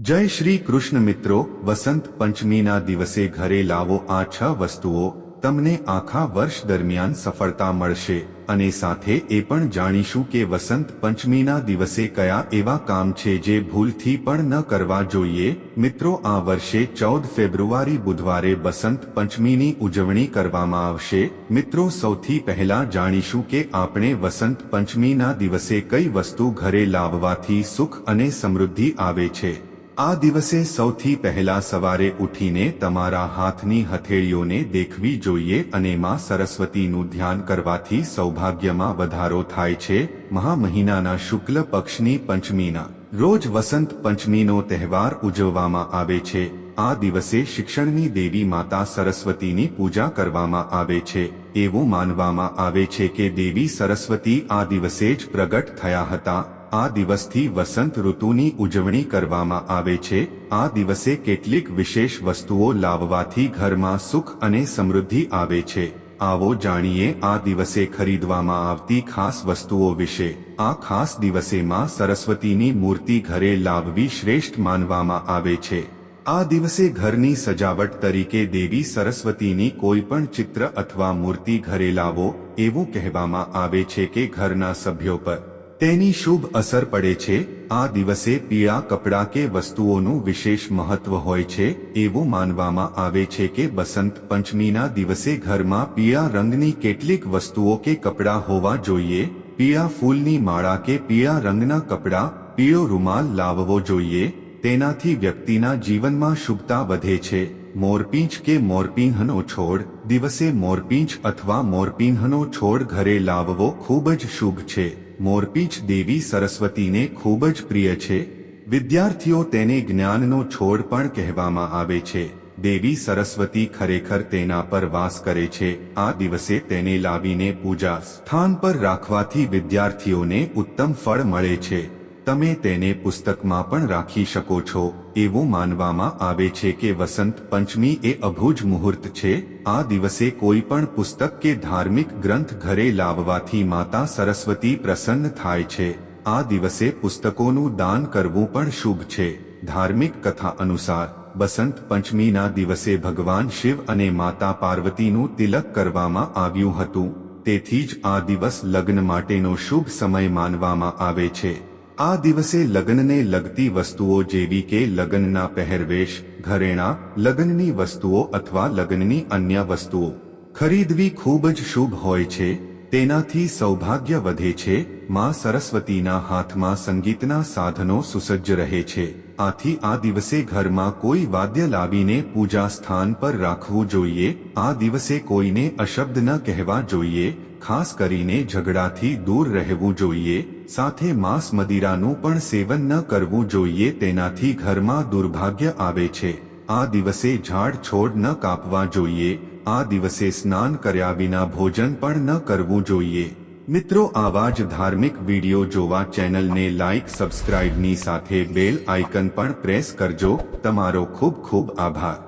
જય શ્રી કૃષ્ણ મિત્રો, વસંત પંચમીના દિવસે ઘરે લાવો આ છ વસ્તુઓ, તમને આખા વર્ષ દરમિયાન સફળતા મળશે. અને સાથે એ પણ જાણીશું કે વસંત પંચમીના દિવસે કયા એવા કામ છે જે ભૂલથી પણ ન કરવા જોઈએ. મિત્રો, આ વર્ષે ચૌદ ફેબ્રુઆરી બુધવારે વસંત પંચમીની ઉજવણી કરવામાં આવશે. મિત્રો, સૌથી પહેલા જાણીશું કે આપણે વસંત પંચમીના દિવસે કઈ વસ્તુ ઘરે લાવવાથી સુખ અને સમૃદ્ધિ આવે છે. આ દિવસે સૌથી પહેલા સવારે ઉઠીને તમારા હાથની હથેળીઓને દેખવી જોઈએ અને માં સરસ્વતીનું ધ્યાન કરવાથી સૌભાગ્યમાં વધારો થાય છે. મહા મહિનાના શુક્લ પક્ષની પંચમીના રોજ વસંત પંચમીનો તહેવાર ઉજવવામાં આવે છે. આ દિવસે શિક્ષણની દેવી માતા સરસ્વતીની પૂજા કરવામાં આવે છે. એવું માનવામાં આવે છે કે દેવી સરસ્વતી આ દિવસે જ પ્રગટ થયા હતા. આ દિવસથી વસંત ઋતુની ઉજવણી કરવામાં આવે છે. આ દિવસે કેટલીક વિશેષ વસ્તુઓ લાવવાથી ઘરમાં સુખ અને સમૃદ્ધિ આવે છે. આવો જાણીએ આ દિવસે ખરીદવામાં આવતી ખાસ વસ્તુઓ વિશે. આ ખાસ દિવસે માં સરસ્વતીની મૂર્તિ ઘરે લાવવી શ્રેષ્ઠ માનવામાં આવે છે. આ દિવસે ઘરની સજાવટ તરીકે દેવી સરસ્વતીની કોઈ પણ ચિત્ર અથવા મૂર્તિ ઘરે લાવો એવું કહેવામાં આવે છે કે ઘરના સભ્યો પર. તેની શુભ અસર પડે છે. આ દિવસે પીળા કપડાં કે વસ્તુઓનું વિશેષ મહત્વ હોય છે. એવું માનવામાં આવે છે કે બસંત પંચમીના દિવસે ઘરમાં પીળા રંગની કેટલીક વસ્તુઓ કે કપડાં હોવા જોઈએ. પીળા ફૂલની માળા કે પીળા રંગના કપડાં પીળો રૂમાલ લાવવો જોઈએ. તેનાથી વ્યક્તિના જીવનમાં શુભતા વધે છે. મોરપીંછ કે મોરપિંહનો છોડ દિવસે મોરપીંછ અથવા મોરપિંહનો છોડ ઘરે લાવવો ખૂબ જ શુભ છે. મોરપીંછ દેવી સરસ્વતીને ખૂબ જ પ્રિય છે. વિદ્યાર્થીઓ તેને જ્ઞાનનો છોડ પણ કહેવામાં આવે છે. દેવી સરસ્વતી ખરેખર તેના પર વાસ કરે છે. આ દિવસે તેને લાવીને પૂજા સ્થાન પર રાખવાથી વિદ્યાર્થીઓને ઉત્તમ ફળ મળે છે. તમે તેને પુસ્તકમાં પણ રાખી શકો છો. એવું માનવામાં આવે છે કે વસંત પંચમી એ અભુજ મુહૂર્ત છે. આ દિવસે કોઈ પણ પુસ્તક કે ધાર્મિક ગ્રંથ ઘરે લાવવાથી માતા સરસ્વતી પ્રસન્ન થાય છે. આ દિવસે પુસ્તકોનું દાન કરવું પણ શુભ છે. ધાર્મિક કથા અનુસાર બસંત પંચમીના દિવસે ભગવાન શિવ અને માતા પાર્વતીનું તિલક કરવામાં આવ્યું હતું. તેથી જ આ દિવસ લગ્ન માટેનો શુભ સમય માનવામાં આવે છે. આ દિવસે લગ્નને લગતી વસ્તુઓ જેવી કે લગ્નના પહેરવેશ, ઘરેણા, લગ્નની વસ્તુઓ અથવા લગ્નની અન્ય વસ્તુઓ. ખરીદવી ખૂબ જ શુભ હોય છે, તેનાથી સૌભાગ્ય વધે છે, માં સરસ્વતીના હાથમાં સંગીતના સાધનો સુસજ્જ રહે છે. આથી આ દિવસે ઘરમાં કોઈ વાદ્ય લાવીને પૂજા સ્થાન પર રાખવું જોઈએ. આ દિવસે કોઈને અશબ્દ ન કહેવા જોઈએ, ખાસ કરીને ઝઘડાથી દૂર રહેવું જોઈએ. સાથે માંસ મદિરાનું પણ સેવન ન કરવું જોઈએ, તેનાથી ઘરમાં દુર્ભાગ્ય આવે છે. આ દિવસે ઝાડ છોડ ન કાપવા જોઈએ. આ દિવસે સ્નાન કર્યા વિના ભોજન પણ ન કરવું જોઈએ. મિત્રો, આવા જ ધાર્મિક વીડિયો જોવા ચેનલને લાઇક સબસ્ક્રાઇબની સાથે બેલ આઇકન પણ પ્રેસ કરજો. તમારો ખૂબ ખૂબ આભાર.